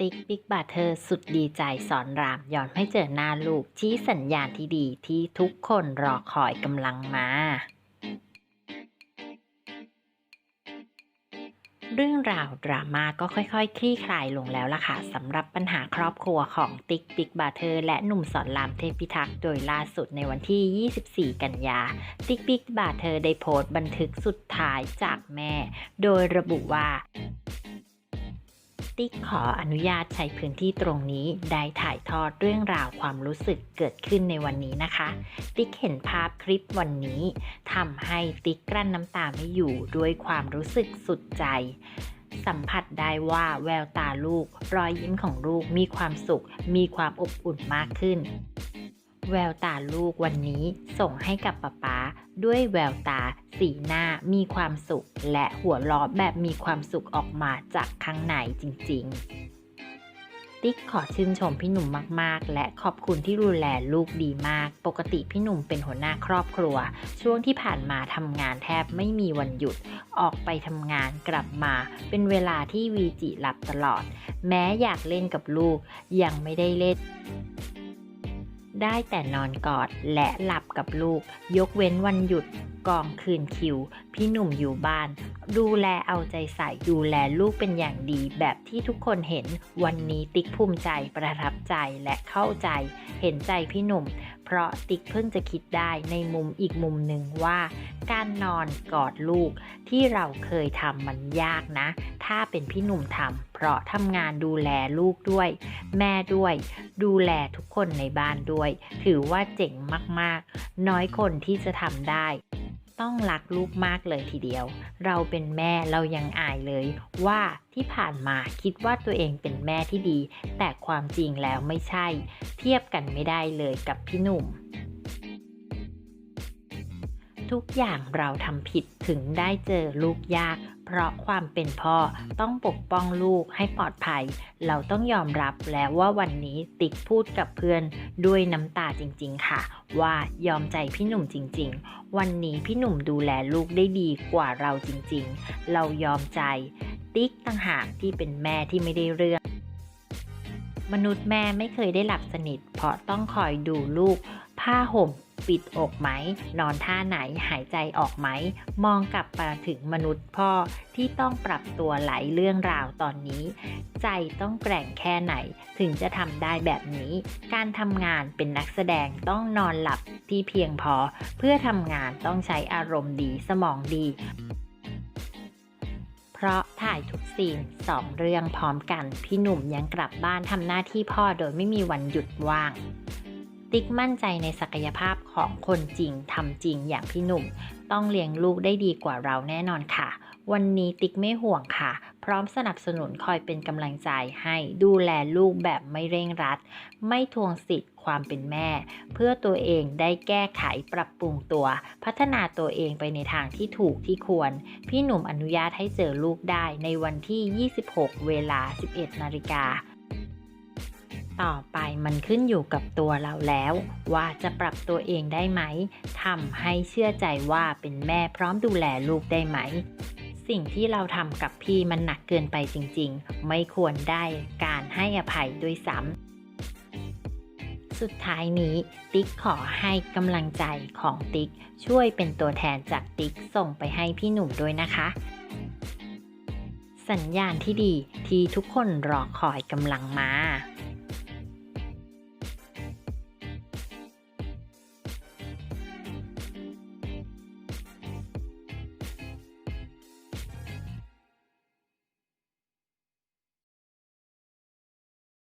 ติ๊กบิ๊กบาเธอสุดดีใจสอนรามย้อนให้เจอหน้าลูกชี้สัญญาณที่ดีที่ทุกคนรอคอยกำลังมา เรื่องราวดราม่าก็ค่อยๆคลี่คลายลงแล้วล่ะค่ะสำหรับปัญหาครอบครัวของติ๊กบิ๊กบาเธอและหนุ่มสอนรามเทพิทักษ์โดยล่าสุดในวันที่ 24 กันยา ติ๊กบิ๊กบาเธอได้โพสต์บันทึกสุดท้ายจากแม่ โดยระบุว่า ติ๊กขออนุญาตใช้พื้นที่ตรงนี้ได้ถ่ายทอดเรื่องราวความรู้สึกเกิดขึ้นในวันนี้นะคะ ติ๊กเห็นภาพคลิปวันนี้ทำให้ติ๊กกลั้นน้ำตาไม่อยู่ด้วยความรู้สึกสุดใจ สัมผัสได้ว่าแววตาลูก รอยยิ้มของลูกมีความสุข มีความอบอุ่นมากขึ้น แววตาลูกวันนี้ส่งให้กับป๊าป๊า ด้วยแววตา สีหน้ามีความสุข และหัวเราะแบบมีความสุขออกมาจากข้างในจริง ๆ ติ๊กขอชื่นชมพี่หนุ่มมากๆ และขอบคุณที่ดูแลลูกดีมาก ปกติพี่หนุ่มเป็นหัวหน้าครอบครัว ช่วงที่ผ่านมาทำงานแทบไม่มีวันหยุด ออกไปทำงานกลับมา เป็นเวลาที่วีจิหลับตลอด แม้อยากเล่นกับลูกยังไม่ได้เล่น ได้แต่นอนกอดและหลับกับลูก ยกเว้นวันหยุดกองคืนคิว พี่หนุ่มอยู่บ้าน ดูแลเอาใจใส่ดูแลลูกเป็นอย่างดี แบบที่ทุกคนเห็นวันนี้ติ๊กภูมิใจประทับใจและเข้าใจ เห็นใจพี่หนุ่ม เพราะติ๊กเพิ่งจะคิดได้ในมุมอีกมุมหนึ่งว่า การนอนกอดลูกที่เราเคยทำมันยากนะ ถ้าเป็นพี่หนุ่มทำเพราะทำงานดูแลลูกด้วย แม่ด้วย ดูแลทุกคนในบ้านด้วย ถือว่าเจ๋งมากๆ น้อยคนที่จะทำได้ ต้องรักลูกมากเลยทีเดียว เราเป็นแม่เรายังอายเลย ว่าที่ผ่านมาคิดว่าตัวเองเป็นแม่ที่ดี แต่ความจริงแล้วไม่ใช่ เทียบกันไม่ได้เลยกับพี่หนุ่ม ทุกอย่างเราทำผิดถึงได้เจอลูกยาก เพราะความเป็นพ่อต้องปกป้องลูกให้ปลอดภัย เราต้องยอมรับแล้วว่าวันนี้ติ๊กพูดกับเพื่อนด้วยน้ำตาจริงๆค่ะ ว่ายอมใจพี่หนุ่มจริง ๆ วันนี้พี่หนุ่มดูแลลูกได้ดีกว่าเราจริงๆ เรายอมใจ ติ๊กต่างหากที่เป็นแม่ที่ไม่ได้เรื่อง มนุษย์แม่ไม่เคยได้หลับสนิท เพราะต้องคอยดูลูกผ้าห่ม ปิดอกไหม นอนท่าไหนหายใจออกไหม มองกลับมาถึงมนุษย์พ่อที่ต้องปรับตัวหลายเรื่องราวตอนนี้ ใจต้องแกร่งแค่ไหน ถึงจะทำได้แบบนี้ การทำงานเป็นนักแสดงต้องนอนหลับที่เพียงพอ เพื่อทำงานต้องใช้อารมณ์ดีสมองดี เพราะถ่ายทุกซีนสองเรื่องพร้อมกัน พี่หนุ่มยังกลับบ้านทำหน้าที่พ่อโดยไม่มีวันหยุดว่าง ติ๊กมั่นใจในศักยภาพของคนจริงทำจริงอย่างพี่หนุ่ม ต้องเลี้ยงลูกได้ดีกว่าเราแน่นอนค่ะ วันนี้ติ๊กไม่ห่วงค่ะ พร้อมสนับสนุนคอยเป็นกำลังใจให้ดูแลลูกแบบไม่เร่งรัด ไม่ทวงสิทธิ์ความเป็นแม่ เพื่อตัวเองได้แก้ไขปรับปรุงตัว พัฒนาตัวเองไปในทางที่ถูกที่ควร พี่หนุ่มอนุญาตให้เจอลูกได้ในวันที่ 26 เวลา 11 นาฬิกา ต่อไปมันขึ้นอยู่กับตัวเราแล้ว ว่าจะปรับตัวเองได้ไหมทำให้เชื่อใจว่าเป็นแม่พร้อมดูแลลูกได้ไหม สิ่งที่เราทำกับพี่มันหนักเกินไปจริงๆ ไม่ควรได้การให้อภัยด้วยซ้ำสุดท้ายนี้ ติ๊กขอให้กำลังใจของติ๊ก ช่วยเป็นตัวแทนจากติ๊กส่งไปให้พี่หนุ่มด้วยนะคะสัญญาณที่ดีที่ทุกคนรอคอยกำลังมา